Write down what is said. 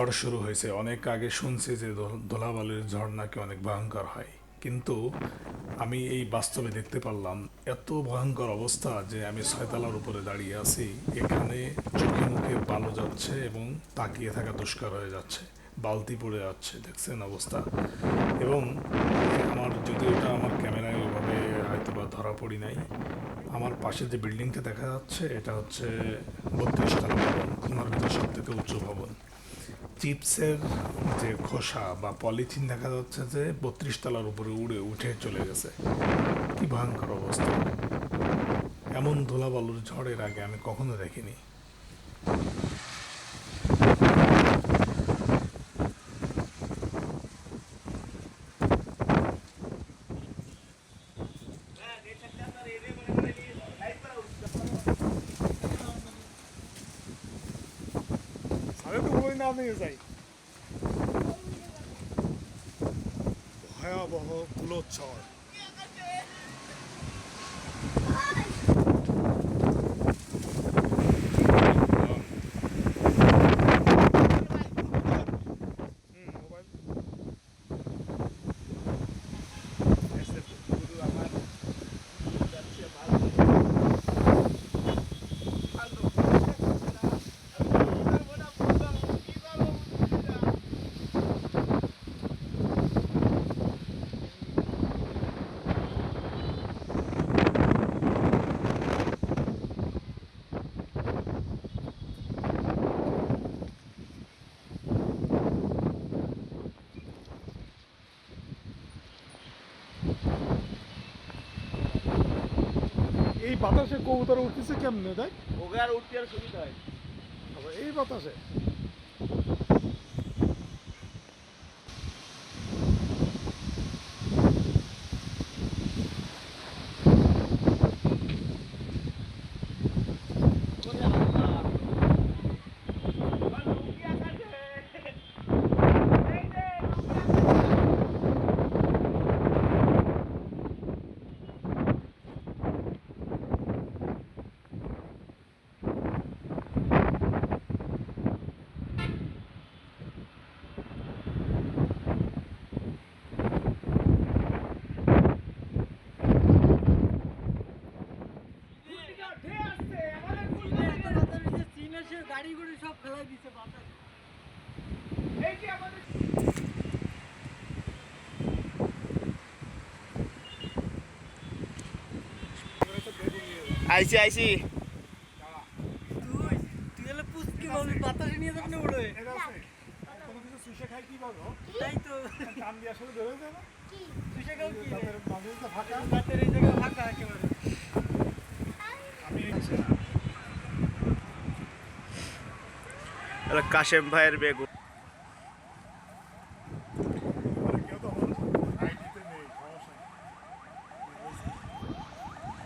ঝড় শুরু হয়েছে। অনেক আগে শুনছি যে ধোলাবালির ঝড় নাকি অনেক ভয়ঙ্কর হয়। কিন্তু আমি এই বাস্তবে দেখতে পারলাম, এত ভয়ঙ্কর অবস্থা যে আমি ছয়তলার উপরে দাঁড়িয়ে আছি, এখানে চোখে মুখে বালু যাচ্ছে এবং তাকিয়ে থাকা দুষ্কার হয়ে যাচ্ছে, বালতি পড়ে যাচ্ছে, দেখছেন অবস্থা। এবং আমার যদি ওটা আমার ক্যামেরায় ওইভাবে হয়তো বা ধরা পড়ি নাই, আমার পাশে যে বিল্ডিংটা দেখা যাচ্ছে, এটা হচ্ছে বত্রিশ তলা ভবন খুলনার ভিতরে সব থেকে উঁচু ভবন। চিপসের যে খোসা বা পলিথিন দেখা যাচ্ছে যে বত্রিশ তলার উপরে উড়ে উঠে চলে গেছে। কি ভয়ঙ্কর অবস্থা। এমন ধুলাবালুর ঝড়ের আগে আমি কখনো দেখিনি আমি না নিয়ে যাই। ভয়াবহ কুলোচ্ছর এই বাতাসে কবুতর উঠতেছে কেমনে দেখ? ওকে আর উঠতে আর সুবিধা হয় এই বাতাসে। গাড়ি গুড়ি সব ফেলাই দিছে বাতাস আইসি আইসি তুই তুই হলে পুচকি বলবি বাতাসে নিয়ে যাবে না উড়ে? এটা আছে। কোনো কিছু শুষে খাই কি পাবো তাই তো। টান দিয়ে আসলে ধরে যায় না? তুই সে কি? তাদের তো ফাঁকা। কাশেম ভাইয়ের বেগুন